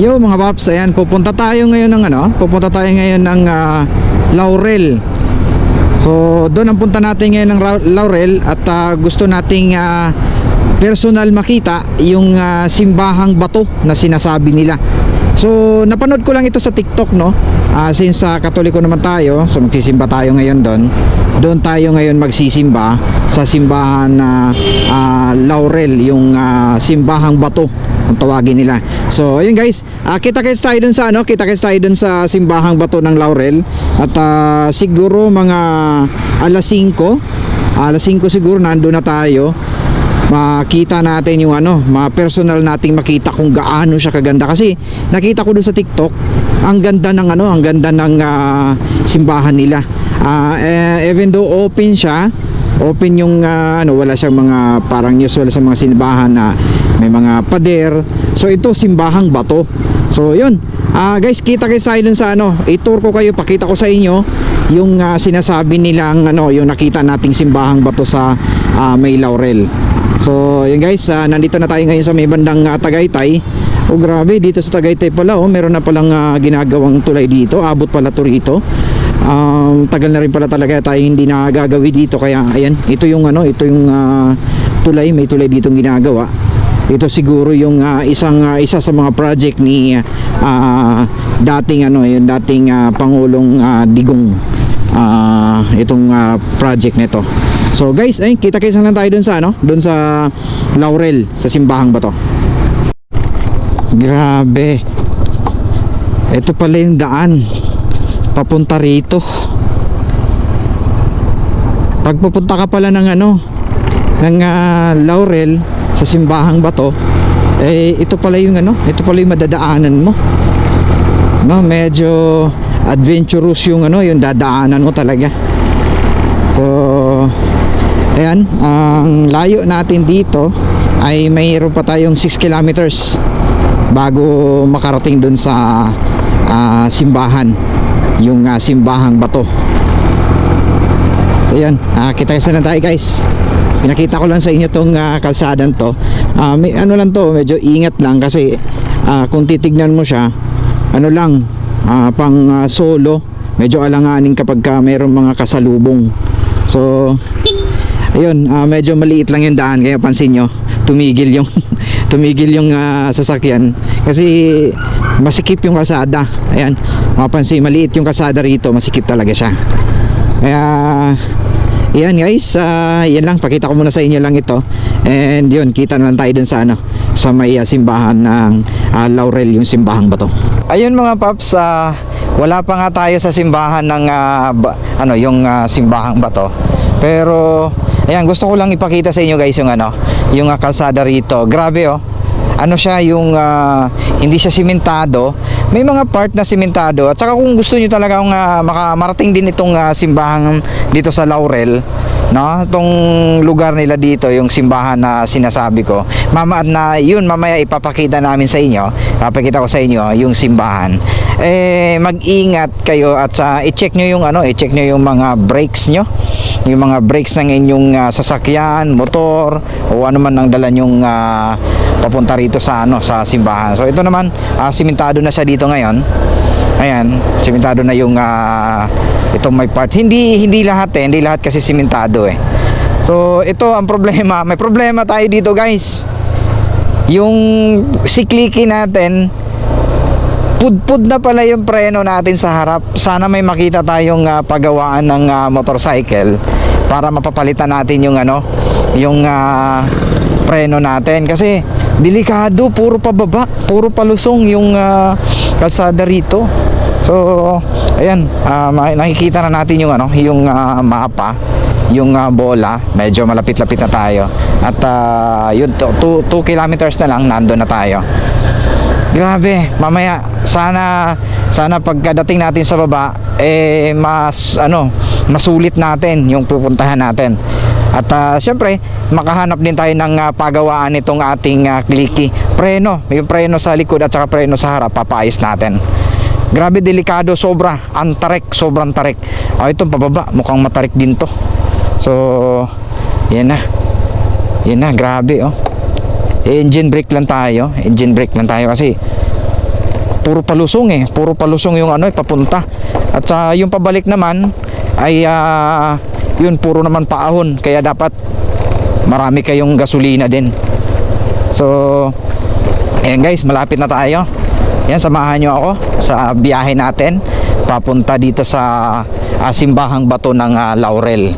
Yo mga paps, ayan pupunta tayo ngayon ng ano, pupunta tayo ngayon ng ah, Laurel. So doon ang punta natin ngayon ng Laurel at ah, gusto nating ah, personal makita yung ah, simbahang bato na sinasabi nila. So napanood ko lang ito sa TikTok no. Ah, since sa Katoliko naman tayo, so magsisimba tayo ngayon doon. Doon tayo ngayon magsisimba sa simbahan na ah, Laurel, yung ah, simbahang bato kung tawagin nila. So, ayun guys, ah, kita-kits tayo dun sa ano, kita-kits tayo dun sa simbahang bato ng Laurel at ah, siguro mga alas 5, alas 5 siguro nandun na tayo makita natin yung ano, ma-personal nating makita kung gaano siya kaganda kasi nakita ko doon sa TikTok ang ganda ng ano, ang ganda ng ah, simbahan nila. Eh, even though open siya, open yung ah, ano, wala siyang mga parang usual sa mga simbahan na may mga pader. So ito simbahang bato. So yun. Ah, guys, kita kayo tayo dun sa ano, i-tour ko kayo, pakita ko sa inyo yung ah, sinasabi nilang ano, yung nakita nating simbahang bato sa ah, May Laurel. So, yun guys, ah, nandito na tayo ngayon sa may bandang ah, Tagaytay. Oh, grabe, dito sa Tagaytay pala, oh, meron na palang ah, ginagawang tulay dito. Abot pala to rito. Um, tagal na rin pala talaga tayo hindi nagagawi dito kaya ayan, ito yung ano, ito yung ah, tulay, may tulay ditong ginagawa. Ito siguro yung ah, isang ah, isa sa mga project ni ah, dating ano, yung dating ah, pangulong ah, Digong. Ah, itong ah, project nito. So guys, ay kita-kita lang tayo dun sa ano, dun sa Laurel sa simbahang bato. Grabe. Ito pala yung daan papunta rito. Pag pupunta ka pala ng ano, ng ah, Laurel sa simbahang bato, eh ito pala yung ano, ito pala yung madadaanan mo. No, medyo adventurous yung ano, yung dadaanan mo talaga. So, ayan, ang layo natin dito ay mayroon pa tayong 6 kilometers bago makarating dun sa ah, simbahan, yung ah, simbahang bato. So yan, ah, kita kasi na tayo guys. Pinakita ko lang sa inyo tong ah, kalsadan to. Ah, may, ano lang to, medyo ingat lang kasi ah, kung titignan mo siya, ano lang, ah, pang ah, solo, medyo alanganin kapag ka mayroong mga kasalubong. So, ayun, ah, medyo maliit lang yung daan kaya pansin nyo, tumigil yung tumigil yung ah, sasakyan kasi masikip yung kalsada. Ayan, mapansin maliit yung kalsada rito, masikip talaga siya. Kaya yan guys, ah, yan lang pakita ko muna sa inyo lang ito. And yun, kita na lang tayo dun sa ano, sa may ah, simbahan ng ah, Laurel yung simbahang bato. Ayun mga paps, ah, wala pa nga tayo sa simbahan ng ah, ba- ano, yung ah, simbahang bato. Pero ayan, gusto ko lang ipakita sa inyo guys yung ano, yung ah, kalsada rito. Grabe oh. Ano siya yung ah, hindi siya simentado. May mga part na simentado. At saka kung gusto niyo talaga uh, makamarating din itong ah, simbahan dito sa Laurel no? Itong lugar nila dito yung simbahan na sinasabi ko mama na yun mamaya ipapakita namin sa inyo papakita ko sa inyo yung simbahan. Eh mag-ingat kayo at sa i-check nyo yung ano i-check nyo yung mga brakes nyo. Yung mga brakes ng inyong ah, sasakyan motor o ano man ang dala nyong ah, papunta rito sa ano sa simbahan. So ito naman ah, simentado na siya dito ngayon. Ayan, simentado na yung ah, itong may part. Hindi hindi lahat eh, hindi lahat kasi simentado eh. So ito ang problema, may problema tayo dito guys. Yung sikliki natin pudpud na pala yung preno natin sa harap. Sana may makita tayong ah, pagawaan ng ah, motorcycle para mapapalitan natin yung ano, yung ah, preno natin kasi delikado, puro pababa, puro palusong yung ah, kalsada rito. So, ayan, ma- nakikita na natin yung ano, yung ah, mapa, yung ah, bola, medyo malapit-lapit na tayo. At ah, yun, 2 kilometers na lang nandun na tayo. Grabe, mamaya sana sana pagkadating natin sa baba eh mas ano, masulit natin yung pupuntahan natin. At ah, syempre, makahanap din tayo ng ah, pagawaan nitong ating uh, kliki. Preno, yung preno sa likod at saka preno sa harap, papaayos natin. Grabe delikado, sobra. Antarek, sobrang tarek. Ah, itong pababa, mukhang matarik din to. So, yan na. Yan na, grabe oh engine brake lang tayo. Engine brake lang tayo kasi puro palusong eh. Puro palusong yung ano eh papunta. At sa yung pabalik naman ay ah, yun puro naman paahon. Kaya dapat marami kayong gasolina din. So ayan guys malapit na tayo. Yan samahan nyo ako sa biyahe natin papunta dito sa ah, simbahang bato ng ah, Laurel.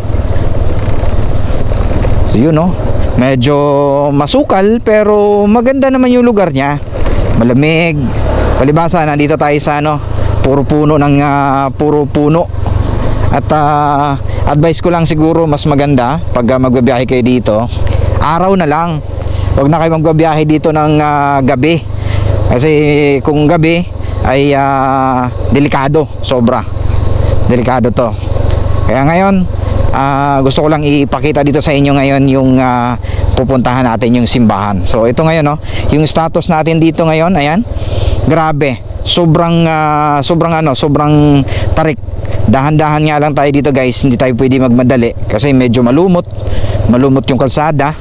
So yun no medyo masukal pero maganda naman yung lugar niya. Malamig. Palibasa nandito tayo sa ano puro puno ng ah, puro puno. At ah, advice ko lang siguro mas maganda pag ah, magbabiyahe kayo dito araw na lang. Huwag na kayo magbabiyahe dito ng ah, gabi. Kasi kung gabi ay ah, delikado sobra. Delikado to. Kaya ngayon ah, gusto ko lang ipakita dito sa inyo ngayon yung ah, pupuntahan natin yung simbahan. So ito ngayon no yung status natin dito ngayon ayan. Grabe sobrang ah, sobrang ano sobrang tarik. Dahan-dahan nga lang tayo dito guys. Hindi tayo pwede magmadali kasi medyo malumot. Malumot yung kalsada.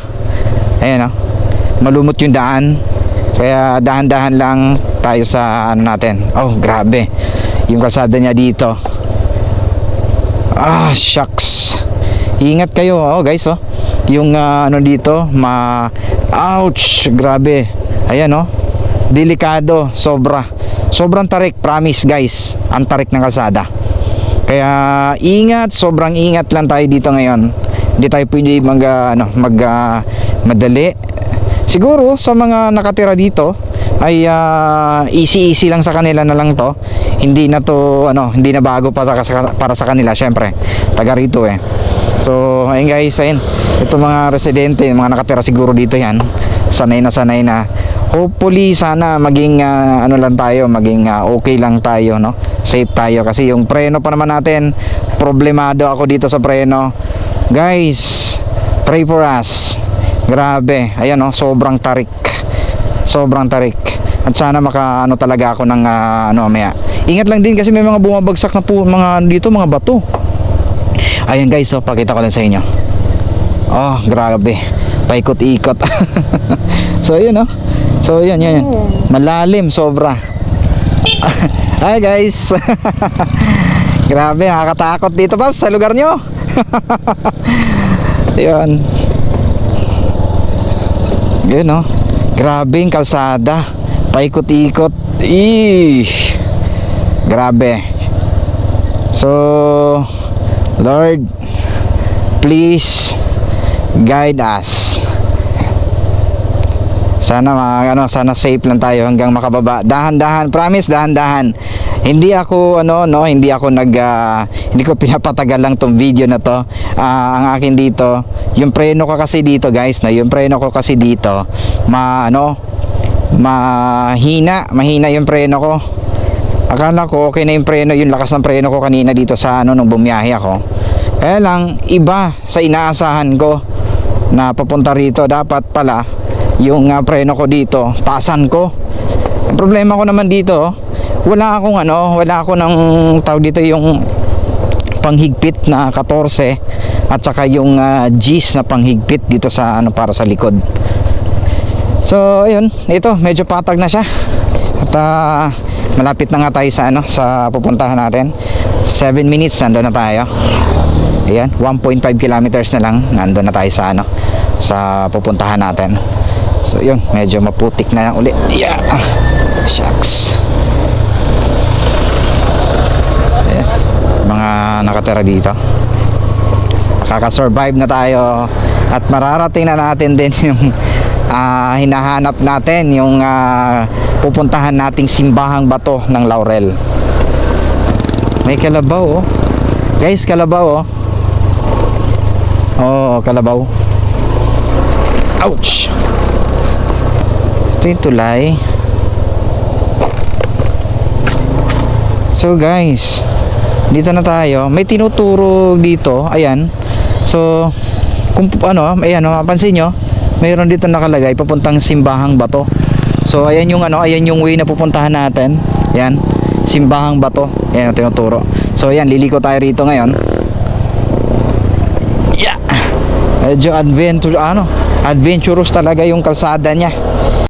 Ayan no malumot yung daan. Kaya dahan-dahan lang tayo sa ano natin. Oh grabe. Yung kalsada niya dito ah shucks. Ingat kayo oh guys oh. Yung ah, ano dito ma ouch grabe. Ayan oh. Delikado sobra. Sobrang tarik promise guys. Ang tarik ng kalsada. Kaya ingat sobrang ingat lang tayo dito ngayon. Hindi tayo pwede mag ah, ano mag ah, madali. Siguro sa mga nakatira dito ay easy easy lang sa kanila na lang to hindi na to ano hindi na bago pa sa, para sa kanila syempre. Taga rito eh. So ayun guys ayun. Ito mga residente mga nakatira siguro dito yan. Sanay na sanay na. Hopefully sana maging ah, ano lang tayo maging ah, okay lang tayo no? Safe tayo. Kasi yung preno pa naman natin problemado ako dito sa preno. Guys pray for us. Grabe. Ayan no? Sobrang tarik. Sobrang tarik. At sana maka ano talaga ako ng ah, ano maya ingat lang din kasi may mga bumabagsak na po mga dito mga bato. Ayan guys so pakita ko lang sa inyo. Oh grabe. Paikot-ikot. So yun no so yun yun, yun. malalim sobra. Hi guys. Grabe nakakatakot dito pa sa lugar nyo. Yun. Yun no grabe yung kalsada. Paikot-ikot. Ih, grabe. So Lord please guide us. Sana mga ano sana safe lang tayo hanggang makababa. Dahan-dahan promise dahan-dahan. Hindi ako ano no hindi ako nag ah, hindi ko pinapatagal lang tong video na to. Ah, ang akin dito yung preno ko kasi dito guys no yung preno ko kasi dito ma ano mahina mahina yung preno ko akala ko okay na yung preno yung lakas ng preno ko kanina dito sa ano nung bumiyahe ako. Kaya lang iba sa inaasahan ko na papunta rito. Dapat pala yung ah, preno ko dito pasan ko. Ang problema ko naman dito wala akong ano wala ako ng tawag dito yung panghigpit na 14 at saka yung ah, G's na panghigpit dito sa ano para sa likod. So, ayun, ito, medyo patag na siya. At ah, malapit na nga tayo sa ano, sa pupuntahan natin. 7 minutes nandoon na tayo. Ayan, 1.5 kilometers na lang nandoon na tayo sa ano, sa pupuntahan natin. So, yun, medyo maputik na lang uli. Yeah. Shucks. Ayan, mga nakatira dito. Makaka-survive na tayo at mararating na natin din yung ah, hinahanap natin yung ah, pupuntahan nating simbahang bato ng Laurel. May kalabaw oh. Guys kalabaw oh. Oh kalabaw. Ouch! Ito yung tulay. So guys dito na tayo. May tinuturo dito. Ayan. So kung ano ayan oh, mapansin nyo mayroon dito nakalagay papuntang simbahang bato. So ayan yung ano ayan yung way na pupuntahan natin. Yan simbahang bato. Yan ang tinuturo. So ayan liliko tayo rito ngayon. Yeah! Medyo adventure ano adventurous talaga yung kalsada niya